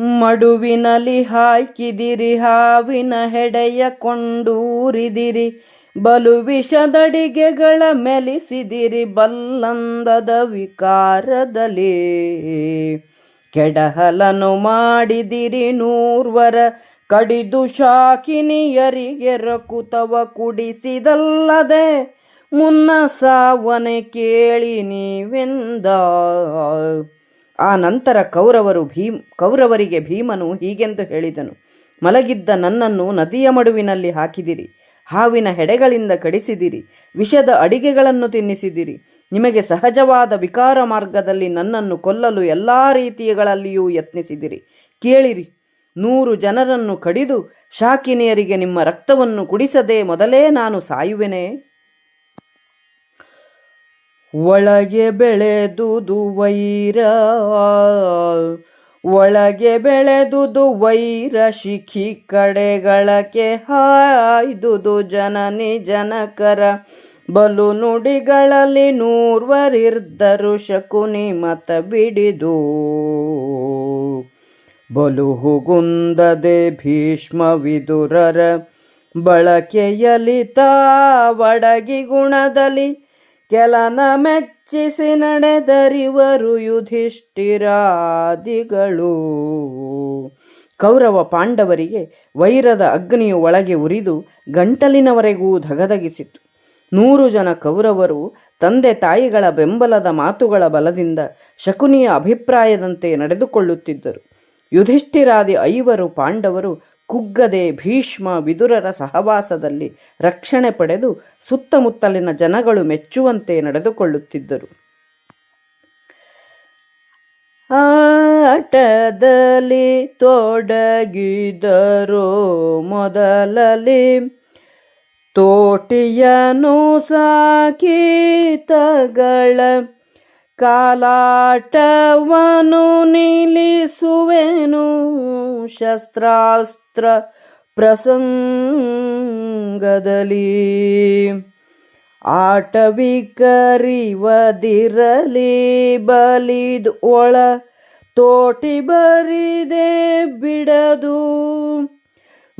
ಮಡುವಿನಲ್ಲಿ ಹಾಕಿದಿರಿ ಹಾವಿನ ಹೆಡೆಯ ಕೊಂಡೂರಿದಿರಿ. ಬಲು ವಿಷದಡಿಗೆಗಳ ಮೆಲಿಸಿದಿರಿ, ಬಲ್ಲಂದದ ವಿಕಾರದಲ್ಲಿ. ಕೆಡಹಲನು ಮಾಡಿದಿರಿ ನೂರ್ವರ, ಕಡಿದು ಶಾಕಿನಿಯರಿಗೆ ರಕುತವ ಕುಡಿಸಿದಲ್ಲದೆ. ಮುನ್ನ ಸಾವನೆ ಕೇಳಿ ನೀವೆಂದ? ಆ ನಂತರ ಕೌರವರು ಭೀಮ್, ಕೌರವರಿಗೆ ಭೀಮನು ಹೀಗೆಂದು ಹೇಳಿದನು, ಮಲಗಿದ್ದ ನನ್ನನ್ನು ನದಿಯ ಮಡುವಿನಲ್ಲಿ ಹಾಕಿದಿರಿ, ಹಾವಿನ ಹೆಡೆಗಳಿಂದ ಕಡಿಸಿದಿರಿ, ವಿಷದ ಅಡಿಗೆಗಳನ್ನು ತಿನ್ನಿಸಿದಿರಿ, ನಿಮಗೆ ಸಹಜವಾದ ವಿಕಾರ ಮಾರ್ಗದಲ್ಲಿ ನನ್ನನ್ನು ಕೊಲ್ಲಲು ಎಲ್ಲ ರೀತಿಯಗಳಲ್ಲಿಯೂ ಯತ್ನಿಸಿದಿರಿ. ಕೇಳಿರಿ, ನೂರು ಜನರನ್ನು ಕಡಿದು ಶಾಕಿನಿಯರಿಗೆ ನಿಮ್ಮ ರಕ್ತವನ್ನು ಕುಡಿಸದೆ ಮೊದಲೇ ನಾನು ಸಾಯುವೆನೇ? ಒಳಗೆ ಬೆಳೆದುದು ವೈರ. ಒಳಗೆ ಬೆಳೆದುದು ವೈರ, ಶಿಖಿ ಕಡೆಗಳಕ್ಕೆ ಹಾಯ್ದುದು ಜನನಿ ಜನಕರ. ಬಲು ನುಡಿಗಳಲ್ಲಿ ನೂರ್ವರಿರ್ದರು ಶಕುನಿ ಮತ ಬಿಡಿದು. ಬಲು ಹುಗುಂದದೆ ಭೀಷ್ಮ ವಿದುರರ ಬಳಕೆಯಲಿತ ಒಡಗಿ ಗುಣದಲ್ಲಿ ಕೆಲನ ಮೆಚ್ಚಿಸಿ ನಡೆದರಿವರು ಯುಧಿಷ್ಠಿರಾದಿಗಳು. ಕೌರವ ಪಾಂಡವರಿಗೆ ವೈರದ ಅಗ್ನಿಯು ಒಳಗೆ ಉರಿದು ಗಂಟಲಿನವರೆಗೂ ಧಗಧಗಿಸಿತು. ನೂರು ಜನ ಕೌರವರು ತಂದೆ ತಾಯಿಗಳ ಬೆಂಬಲದ ಮಾತುಗಳ ಬಲದಿಂದ ಶಕುನಿಯ ಅಭಿಪ್ರಾಯದಂತೆ ನಡೆದುಕೊಳ್ಳುತ್ತಿದ್ದರು. ಯುಧಿಷ್ಠಿರಾದಿ ಐವರು ಪಾಂಡವರು ಕುಗ್ಗದೆ ಭೀಷ್ಮ ವಿದುರರ ಸಹವಾಸದಲ್ಲಿ ರಕ್ಷಣೆ ಪಡೆದು ಸುತ್ತಮುತ್ತಲಿನ ಜನಗಳು ಮೆಚ್ಚುವಂತೆ ನಡೆದುಕೊಳ್ಳುತ್ತಿದ್ದರು. ಆಟದಲ್ಲಿ ತೊಡಗಿದರು ಮೊದಲಲಿ ತೋಟಿಯನು ಸಾಕೀತಗಳ ಕಾಲಾಟವನು ನಿಲ್ಲಿಸುವೆನು. ಶಸ್ತ್ರಾಸ್ತ್ರ ಪ್ರಸಂಗದಲ್ಲಿ ಆಟವಿಕರಿವದಿರಲಿ ಬಲಿದ ಒಳ ತೋಟಿ ಬರಿದೆ ಬಿಡದು.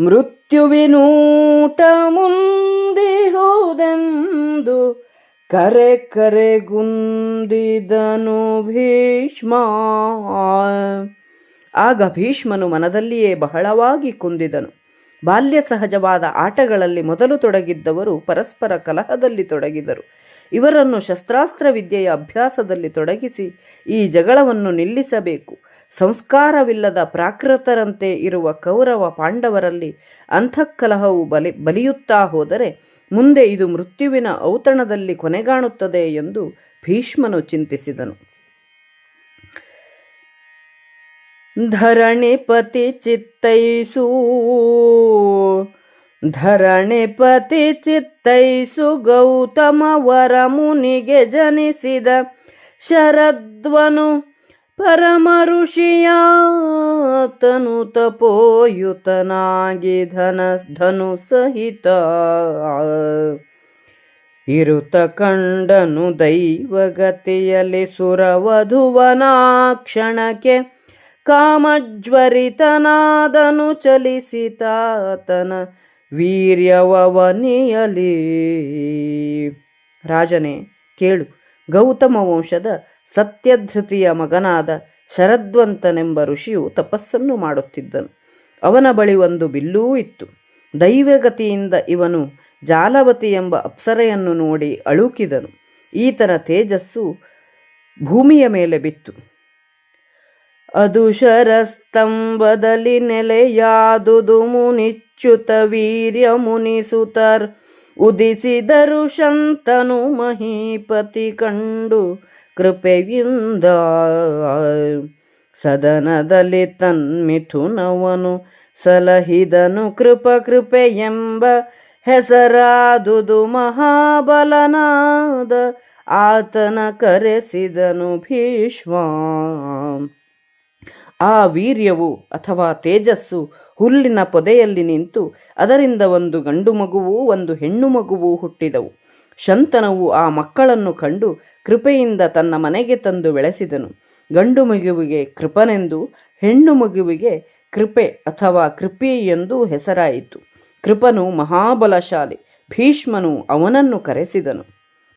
ಮೃತ್ಯುವಿನೂಟ ಮುಂದೆ ಹೋದೆಂದು ಕರೆ ಕರೆ ಗುಂದಿದನು ಭೀಷ್ಮ. ಆಗ ಭೀಷ್ಮನು ಮನದಲ್ಲಿಯೇ ಬಹಳವಾಗಿ ಕುಂದಿದನು. ಬಾಲ್ಯ ಸಹಜವಾದ ಆಟಗಳಲ್ಲಿ ಮೊದಲು ತೊಡಗಿದ್ದವರು ಪರಸ್ಪರ ಕಲಹದಲ್ಲಿ ತೊಡಗಿದರು. ಇವರನ್ನು ಶಸ್ತ್ರಾಸ್ತ್ರ ವಿದ್ಯೆಯ ಅಭ್ಯಾಸದಲ್ಲಿ ತೊಡಗಿಸಿ ಈ ಜಗಳವನ್ನು ನಿಲ್ಲಿಸಬೇಕು. ಸಂಸ್ಕಾರವಿಲ್ಲದ ಪ್ರಾಕೃತರಂತೆ ಇರುವ ಕೌರವ ಪಾಂಡವರಲ್ಲಿ ಅಂತಃಕಲಹವು ಬಲಿ, ಬಲಿಯುತ್ತಾ ಹೋದರೆ ಮುಂದೆ ಇದು ಮೃತ್ಯುವಿನ ಔತಣದಲ್ಲಿ ಕೊನೆಗಾಣುತ್ತದೆ ಎಂದು ಭೀಷ್ಮನು ಚಿಂತಿಸಿದನು. ಧರಣಿಪತಿ ಚಿತ್ತೈಸು. ಧರಣಿಪತಿ ಚಿತ್ತೈಸು ಗೌತಮ ವರ ಮುನಿಗೆ ಜನಿಸಿದ ಶರದ್ವನು ಪರಮ ಋಷಿಯಾತನು ತಪೋಯುತನಾಗಿ ಧನ ಧನು ಸಹಿತ. ಇರುತ ಕಂಡನು ದೈವಗತಿಯಲ್ಲಿ ಸುರವಧುವನಾ ಕ್ಷಣಕ್ಕೆ ಕಾಮಜ್ವರಿತನಾದನು ಚಲಿಸಿತಾತನ ವೀರ್ಯವನಿಯಲಿ ರಾಜನೇ, ಕೇಳು. ಗೌತಮ ವಂಶದ ಸತ್ಯಧೃತಿಯ ಮಗನಾದ ಶರದ್ವಂತನೆಂಬ ಋಷಿಯು ತಪಸ್ಸನ್ನು ಮಾಡುತ್ತಿದ್ದನು. ಅವನ ಬಳಿ ಒಂದು ಬಿಲ್ಲೂ ಇತ್ತು. ದೈವಗತಿಯಿಂದ ಇವನು ಜಾಲವತಿ ಎಂಬ ಅಪ್ಸರೆಯನ್ನು ನೋಡಿ ಅಳುಕಿದನು. ಈತನ ತೇಜಸ್ಸು ಭೂಮಿಯ ಮೇಲೆ ಬಿತ್ತು. ಅದು ಶರಸ್ತಂಭದಲ್ಲಿ ನೆಲೆಯಾದುದು ಮುನಿಚ್ಯುತ ವೀರ್ಯ ಮುನಿಸುತರ್. ಉದಿಸಿದರು ಶಂತನು ಮಹೀಪತಿ ಕಂಡು ಕೃಪೆಯಿಂದ ಸದನದಲ್ಲಿ ತನ್ಮಿಥುನವನು ಸಲಹಿದನು ಕೃಪ ಕೃಪೆ ಎಂಬ ಹೆಸರಾದುದು ಮಹಾಬಲನಾದ ಆತನ ಕರೆಸಿದನು ಭೀಷ್ಮ. ಆ ವೀರ್ಯವು ಅಥವಾ ತೇಜಸ್ಸು ಹುಲ್ಲಿನ ಪೊದೆಯಲ್ಲಿ ನಿಂತು ಅದರಿಂದ ಒಂದು ಗಂಡು ಮಗುವೂ ಒಂದು ಹೆಣ್ಣು ಮಗುವೂ ಹುಟ್ಟಿದವು. ಶಂತನವು ಆ ಮಕ್ಕಳನ್ನು ಕಂಡು ಕೃಪೆಯಿಂದ ತನ್ನ ಮನೆಗೆ ತಂದು ಬೆಳೆಸಿದನು. ಗಂಡು ಮಗುವಿಗೆ ಕೃಪನೆಂದು, ಹೆಣ್ಣು ಮಗುವಿಗೆ ಕೃಪೆ ಅಥವಾ ಕೃಪಿ ಎಂದು ಹೆಸರಾಯಿತು. ಕೃಪನು ಮಹಾಬಲಶಾಲಿ, ಭೀಷ್ಮನು ಅವನನ್ನು ಕರೆಸಿದನು.